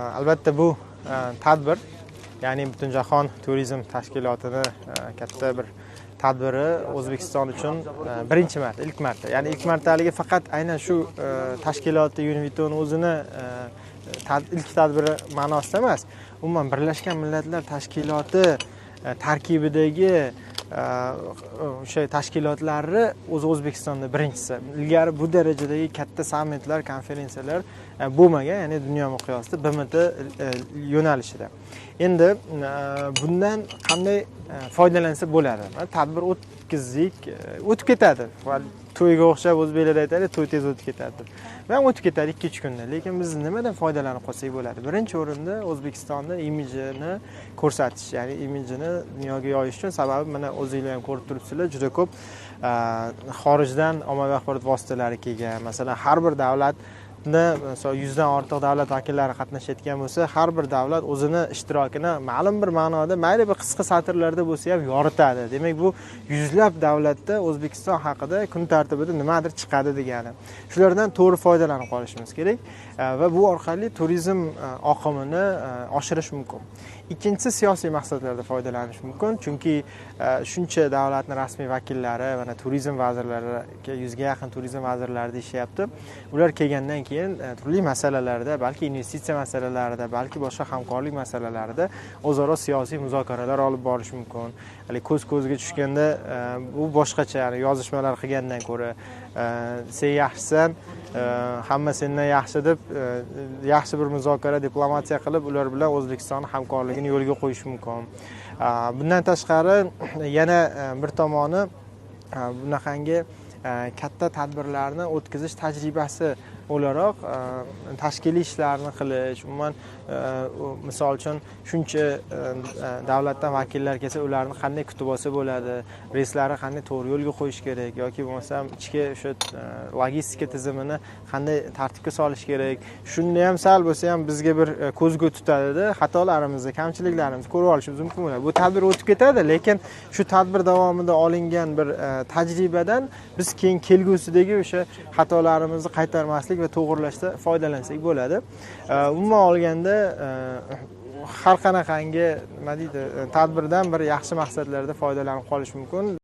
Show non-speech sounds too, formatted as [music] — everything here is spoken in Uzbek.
Э, albatta bu э, tadbir ya'ni butunjahon turizm tashkilotini э, katta bir tadbiri o'zbekiston uchun birinchi marta ilk marta. Ya'ni ilk martaligi faqat aynan shu e, tashkiloti o'zini ilk tadbiri ma'nosida emas. Umuman birlashgan millatlar tashkiloti tarkibidagi Э, э, o'sha tashkilotlarni o'zi o'zbekistonda birinchisi. Ilgari bu darajadagi katta sammitlar konferensiyalar e, bo'lmagan ya'ni dunyo miqyosida bmt e, yo'nalishida. Endi e, bundan qanday foydalansa bo'ladi tadbir o'tkazdik o'tib ketadi. To'yga o'xshab o'zbeklar aytadi to'y tez o'tib ketadi deb man o'tib ketadi ikki uch kunda lekin biz nimadan foydalanib qolsak bo'ladi? Birinchi o'rinda o'zbekistonni imijini ko'rsatish ya'ni imijini dunyoga yoyish uchun sababi mana o'zinglar ham ko'rib turibsizlar juda ko'p xorijdan ommaviy axborot vositalari kelgan. Masalan har bir davlat masalan yuzdan ortiq davlat vakillari qatnashayotgan bo'lsa har bir davlat o'zini ishtirokini ma'lum bir ma'noda mayli bir qisqa satrlarda bo'lsa ham yoritadi. Demak bu yuzlab davlatda o'zbekiston haqida kun tartibida nimadir chiqadi degani. Shulardan to'g'ri foydalanib qolishimiz kerak e, va bu orqali turizm e, oqimini e, oshirish mumkin. Ikkinchisi siyosiy maqsadlarda foydalanish mumkin chunki shuncha davlatni rasmiy vakillari mana turizm vazirlari yuzga yaqin turizm vazirlari deyishyapti. Ular kelgandan keyin keyin e, turli masalalarda balki investitsiya masalalarida balki boshqa hamkorlik masalalarida o'zaro siyosiy muzokaralar olib borish mumkin. Haligi ko'z ko'zga tushganda e, bu boshqacha ya'ni yozishmalar qilgandan ko'ra e, sen yaxshisan hamma sendan yaxshi deb yaxshi bir muzokara diplomatiya qilib ular bilan o'zbekiston hamkorligini yo'lga qo'yish mumkin. Bundan tashqari [clears throat] yana bir tomoni bunaqangi katta tadbirlarni o'tkazish tajribasi o'laroq e, tashkiliy ishlarni qilish umuman e, misol uchun shuncha e, davlatdan vakillar kelsa ularni qanday kutib olsa bo'ladi reyslarni qanday to'g'ri yo'lga qo'yish kerak yoki bo'lmasam ichki o'sha logistika tizimini qanday tartibga solish kerak. Shunda ham sal bo'lsa ham bizga bir ko'zgu tutadida xatolarimizni kamchiliklarimizni ko'rib olishimiz mumkin bo'ladi. Bu tadbir o'tib ketadi lekin shu tadbir davomida olingan bir tajribadan biz keyin kelgusidagi o'sha xatolarimizni qaytarmaslik va to'g'irlashda foydalansak bo'ladi. Umuman olganda e, har qanaqangi nima deydi e, tadbirdan bir yaxshi maqsadlarda foydalanib qolish mumkin.